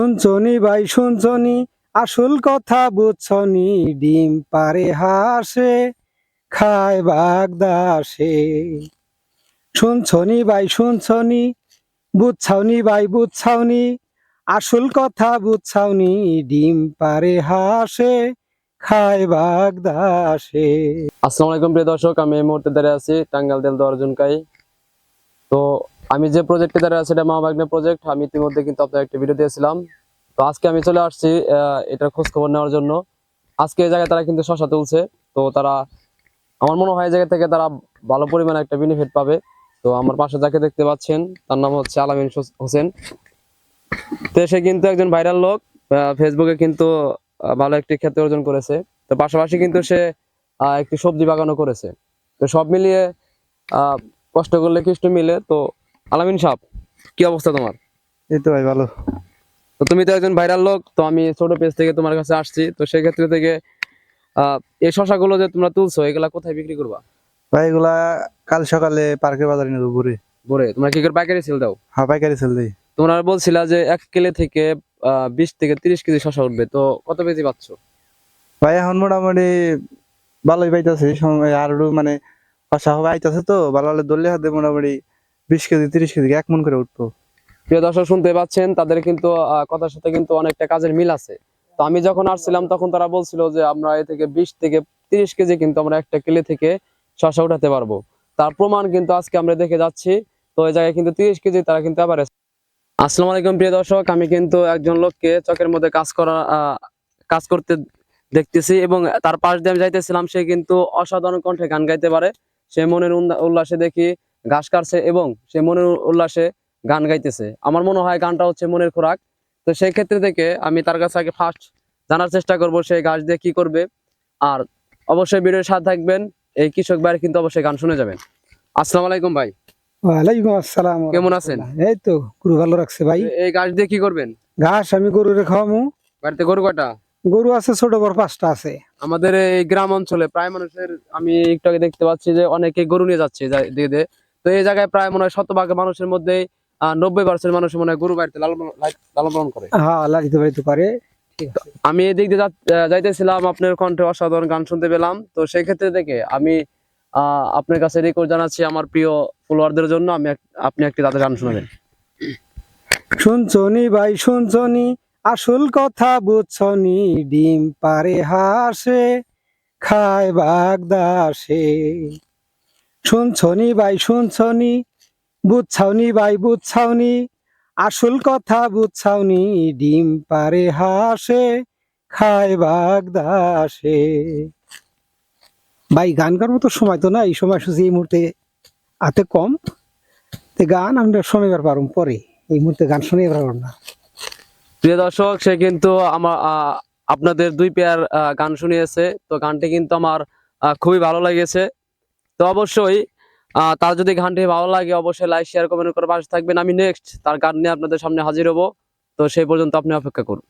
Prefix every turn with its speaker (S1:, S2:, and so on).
S1: শুনছনি ভাই, শুনছনি? আসল কথা বুঝছনি? ডিম পারে হাসে, খায় বাগদাসে। শুনছনি ভাই, শুনছনি? বুঝছাওনি ভাই, বুঝছাওনি? আসল কথা বুঝছাওনি? ডিম পারে হাসে, খায় বাগদাসে।
S2: আসসালামু আলাইকুম প্রিয় দর্শক, আমি এই মুহূর্তে দাঁড়িয়ে আছি টাঙ্গাইল দেল দর্জনকাই তো আমি যে প্রজেক্টে দাঁড়িয়ে আছি, এটা মা বাগনে প্রজেক্ট আমি ইতিমধ্যে কিন্তু আপনার একটা ভিডিও দিয়েছিলাম। তো আজকে আমি চলে আসছি এটার খোঁজ খবর নেওয়ার জন্য। আজকে এই জায়গায় তারা কিন্তু শশা তুলছে, তো তারা, আমার মনে হয় এই জায়গা থেকে তারা ভালো পরিমাণে একটা বেনিফিট পাবে। তো আমার পাশে যাকে দেখতে পাচ্ছেন, তার নাম হচ্ছে আলামিন হোসেন। তো সে কিন্তু একজন ভাইরাল লোক ফেসবুকে কিন্তু ভালো একটি খ্যাতি অর্জন করেছে। তো পাশাপাশি কিন্তু সে একটি সবজি বাগানও করেছে। তো সব মিলিয়ে কষ্ট করলে কৃষ্ণ মিলে, তো আলামিন সাহ কি অবস্থা তোমার?
S1: এই তো ভাই ভালো।
S2: তো তুমি তো একজন ভাইরাল লোক তো আমি ছোট পেজ থেকে তোমার কাছে আসছি। তো সেই ক্ষেত্রে থেকে এই শশাগুলো যে তোমরা তুলছো এগুলা কোথায় বিক্রি করবা?
S1: ভাই এগুলা কাল সকালে পার্কের বাজারে নিয়ে যাব ঘুরে?
S2: ভোরে তোমরা কি করে পাইকারি সেল দাও?
S1: হ্যাঁ পাইকারি সেল দিই।
S2: তোমরা বলছিলা যে এক কেলে থেকে আহ, বিশ থেকে তিরিশ কেজি শশা উঠবে তো কত কেজি পাচ্ছ?
S1: ভাই এখন মোটামুটি ভালোই পাইতেছে। আর মানে কষা হবে আইতাছে তো ভালো ভালো দলে হাতে মোটামুটি বিশ কেজি, তিরিশ কেজি, এক মন করে উঠবো।
S2: প্রিয় দর্শক, শুনতে পাচ্ছেন, তাদের কিন্তু কথার সাথে কিন্তু অনেকটা কাজের মিল আছে। তো আমি যখন আসছিলাম, তখন তারা বলছিল যে, আমরা এ থেকে বিশ থেকে তিরিশ কেজি কিন্তু আমরা একটা কিলে থেকে শশা উঠাতে পারব। তার প্রমাণ কিন্তু আজকে আমরা দেখে যাচ্ছি। তো এই জায়গায় কিন্তু তিরিশ কেজি, তারা কিন্তু আবার আসসালামু আলাইকুম, প্রিয় দর্শক, আমি কিন্তু একজন লোককে চকের মধ্যে কাজ করা কাজ করতে দেখতেছি এবং তার পাশ দিয়ে আমি যাইতেছিলাম, সে কিন্তু অসাধারণ কণ্ঠে গান গাইতে পারে। সে মনের উল্লাসে দেখি ঘাস কাটছে এবং সে মনের উল্লাসে গান গাইতেছে। আমার মনে হয় গানটা হচ্ছে মনের খোরাক। তো সেই ক্ষেত্রে থেকে আমি তার কাছে আগে ফার্স্ট জানার চেষ্টা করব সে গাছ দিয়ে কি করবে। আর অবশ্যই ভিডিওর সাথে থাকবেন। এই কৃষক ভাইয়ের কিন্তু অবশ্যই গান শুনে যাবেন। আসসালামু আলাইকুম ভাই।
S1: ওয়ালাইকুম আসসালাম
S2: কেমন আছেন?
S1: এই তো গরু ভালো রাখছে ভাই।
S2: এই গাছ দিয়ে কি করবেন?
S1: ঘাস আমি গরুরে খাওয়ামু।
S2: বাড়িতে গরু কটা
S1: গরু আছে ছোট বড় পাঁচটা আছে।
S2: আমাদের এই গ্রাম অঞ্চলে প্রায় মানুষের আমি একটু আগে দেখতে পাচ্ছি যে অনেকে গরু নিয়ে যাচ্ছে দিয়ে দিয়ে। তো এই জায়গায় প্রায় মনে হয় শতভাগ মানুষের মধ্যে নব্বই পার্সেন্ট মানুষ মনে হয় গরু বাড়িতে লালন পালন- করে।
S1: হ্যাঁ
S2: আমি এদিক দিয়ে যাইতেছিলাম আপনার কণ্ঠে অসাধারণ গান শুনতে পেলাম। তো সেই ক্ষেত্রে থেকে আমি আপনার কাছে রেকর্ড জানাচ্ছি আমার প্রিয় ফলোয়ারদের জন্য। আমি আপনি একটি তাদের গান শোনাবেন।
S1: শুনছনি ভাই শুনছনি আসল কথা বুঝছনি। ডিম পারে হাসে খায় বাগদাসে শুনছনি ভাই, শুনছনি? বুঝছাওনি ভাই, বুঝছাওনি? আসল কথা বুঝছাওনি, ডিম পারে হাসে, খায় বাগদাসে। ভাই, গান করার মতো সময় তো না এই সময় শুধু এই মুহূর্তে হাতে কম। তো গান আমরা শোনাবার পারুম পরে, এই মুহূর্তে গান শুনে পারব না।
S2: প্রিয় দর্শক, সে কিন্তু আমার আপনাদের দুই পেয়ার গান শুনিয়েছে, তো গানটি কিন্তু আমার খুবই ভালো লেগেছে। তো অবশ্যই তার যদি গানটি ভালো লাগে অবশ্যই লাইক শেয়ার কমেন্ট করে পাশে থাকবেন। আমি নেক্সট তার গান নিয়ে আপনাদের সামনে হাজির হব। তো সেই পর্যন্ত আপনি অপেক্ষা করুন।